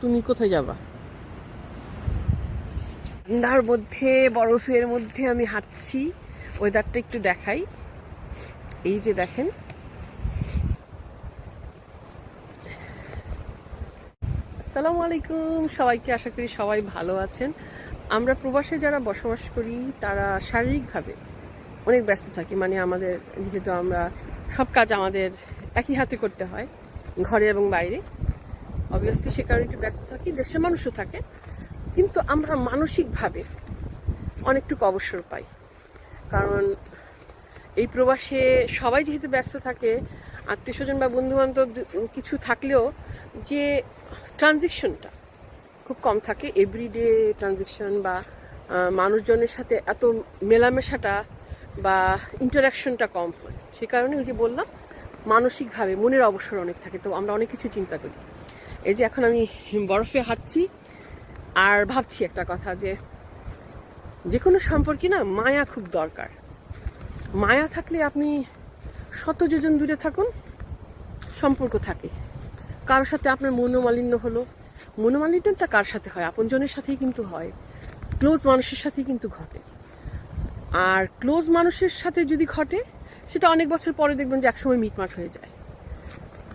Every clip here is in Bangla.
তুমি কোথায় যাবা? ঠান্ডার মধ্যে, বরফের মধ্যে আমি হাঁটছি। ওয়েদারটা একটু দেখাই। এই যে দেখেন। আসসালামু আলাইকুম। সবাইকে আশা করি সবাই ভালো আছেন। আমরা প্রবাসে যারা বসবাস করি, তারা শারীরিকভাবে অনেক ব্যস্ত থাকি। মানে আমাদের, যেহেতু আমরা সব কাজ আমাদের একই হাতে করতে হয়, ঘরে এবং বাইরে। অবভিয়াসলি সে কারণে একটু ব্যস্ত থাকি, দেশের মানুষও থাকে। কিন্তু আমরা মানসিকভাবে অনেকটুকু অবসর পাই। কারণ এই প্রবাসে সবাই যেহেতু ব্যস্ত থাকে আত্মীয় স্বজন বা বন্ধু বান্ধব কিছু থাকলেও যে ট্রানজেকশনটা খুব কম থাকে। এভরিডে ট্রানজেকশন বা মানুষজনের সাথে এত মেলামেশাটা বা ইন্টারাকশনটা কম হয়। সে কারণে ওই যে বললাম, মানসিকভাবে মনের অবসর অনেক থাকে। তো আমরা অনেক কিছু চিন্তা করি। এই যে এখন আমি বরফে হাঁটছি আর ভাবছি একটা কথা যে যে কোনো সম্পর্কে না মায়া খুব দরকার। মায়া থাকলে আপনি শত যোজন দূরে থাকুন, সম্পর্ক থাকে। কারোর সাথে আপনার মনোমালিন্য হলো, মনোমালিন্যটা কার সাথে হয়? আপনজনের সাথেই কিন্তু হয় ক্লোজ মানুষের সাথেই কিন্তু ঘটে। আর ক্লোজ মানুষের সাথে যদি ঘটে, সেটা অনেক বছর পরে দেখবেন যে একসময় মিটমাট হয়ে যায়।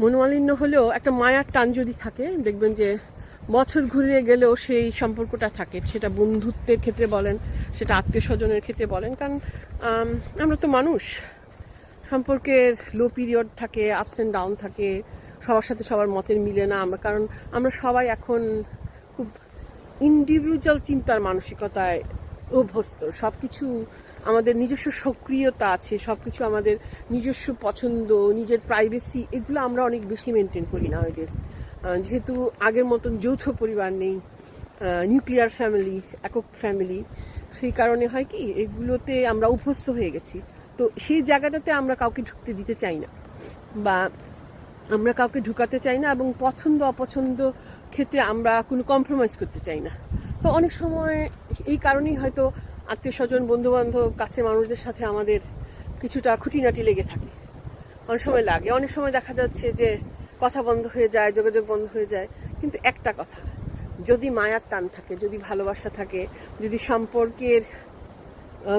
মনোমালিন্য হলেও একটা মায়ার টান যদি থাকে, দেখবেন যে বছর ঘুরিয়ে গেলেও সেই সম্পর্কটা থাকে। সেটা বন্ধুত্বের ক্ষেত্রে বলেন, সেটা আত্মীয় স্বজনের ক্ষেত্রে বলেন, কারণ আমরা তো মানুষ। সম্পর্কের লো পিরিয়ড থাকে আপস অ্যান্ড ডাউন থাকে, সবার সাথে সবার মতের মিলে না আমরা, কারণ আমরা সবাই এখন খুব ইন্ডিভিজুয়াল চিন্তার মানসিকতায় অভ্যস্ত সব কিছু আমাদের নিজস্ব সক্রিয়তা আছে সব কিছু আমাদের নিজস্ব পছন্দ, নিজের প্রাইভেসি এগুলো আমরা অনেক বেশি মেনটেন করি না যেহেতু আগের মতন যৌথ পরিবার নেই নিউক্লিয়ার ফ্যামিলি একক ফ্যামিলি সেই কারণে হয় কি, এগুলোতে আমরা অভ্যস্ত হয়ে গেছি। তো সেই জায়গাটাতে আমরা কাউকে ঢুকতে দিতে চাই না বা আমরা কাউকে ঢুকাতে চাই না এবং পছন্দ অপছন্দ ক্ষেত্রে আমরা কোনো কম্প্রোমাইজ করতে চাই না। তো অনেক সময় এই কারণেই হয়তো আত্মীয় স্বজন বন্ধু বান্ধব কাছের মানুষদের সাথে আমাদের কিছুটা খুঁটিনাটি লেগে থাকে। অনেক সময় লাগে। অনেক সময় দেখা যাচ্ছে যে কথা বন্ধ হয়ে যায়, যোগাযোগ বন্ধ হয়ে যায়। কিন্তু একটা কথা, যদি মায়ার টান থাকে, যদি ভালোবাসা থাকে, যদি সম্পর্কের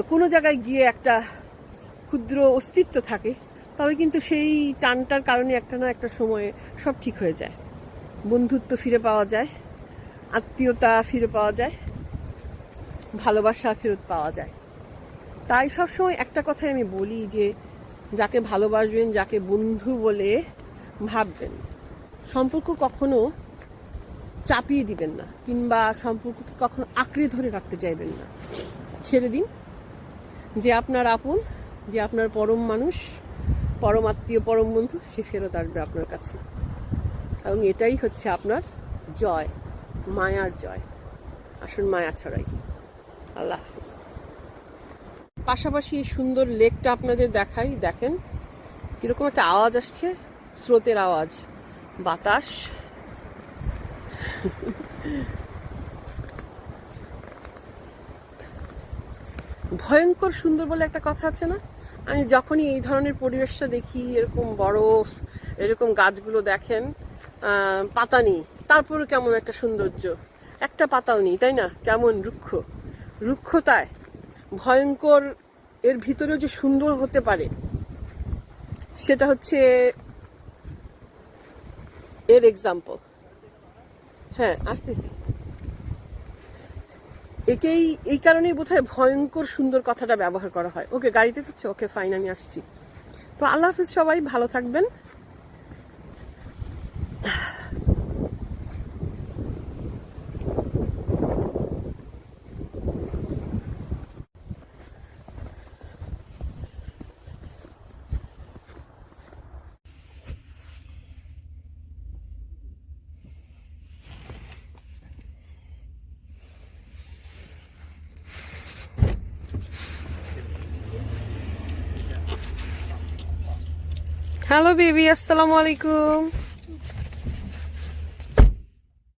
কোনো জায়গায় গিয়ে একটা ক্ষুদ্র অস্তিত্ব থাকে, তবে কিন্তু সেই টানটার কারণে একটা না একটা সময়ে সব ঠিক হয়ে যায়। বন্ধুত্ব ফিরে পাওয়া যায়, আত্মীয়তা ফিরে পাওয়া যায়। ভালোবাসা ফেরত পাওয়া যায়। তাই সবসময় একটা কথাই আমি বলি যে, যাকে ভালোবাসবেন, যাকে বন্ধু বলে ভাববেন, সম্পর্ক কখনো চাপিয়ে দিবেন না কিংবা সম্পর্ককে কখনো আঁকড়ে ধরে রাখতে চাইবেন না। ছেড়ে দিন। যে আপনার আপন, যে আপনার পরম মানুষ, পরম আত্মীয়, পরম বন্ধু, সে ফেরত আসবে আপনার কাছে। এবং এটাই হচ্ছে আপনার জয়, মায়ার জয়। আসুন মায়া ছড়াই। আল্লাহ হাফিজ। পাশাপাশি এই সুন্দর লেকটা আপনাদের দেখাই, দেখেন। কীরকম একটা আওয়াজ আসছে, স্রোতের আওয়াজ। বাতাস। ভয়ঙ্কর সুন্দর বলে একটা কথা আছে না? আমি যখনই এই ধরনের পরিবেশটা দেখি, এরকম বরফ, এরকম গাছগুলো দেখেন পাতা নেই। তারপরে কেমন একটা সৌন্দর্য। একটা পাতাও নেই, তাই না? কেমন রুক্ষ। রুক্ষতায়, ভয়ঙ্কর এর ভিতরেও যে সুন্দর হতে পারে, সেটা হচ্ছে এর এক্সাম্পল হ্যাঁ আসতেছি। একেই, এই কারণেই বোধহয় ভয়ঙ্কর সুন্দর কথাটা ব্যবহার করা হয়। ওকে, গাড়িতে যাচ্ছে। ওকে ফাইন আমি আসছি। তো আল্লাহ হাফিজ, সবাই ভালো থাকবেন। হ্যালো বেবি আসসালামু আলাইকুম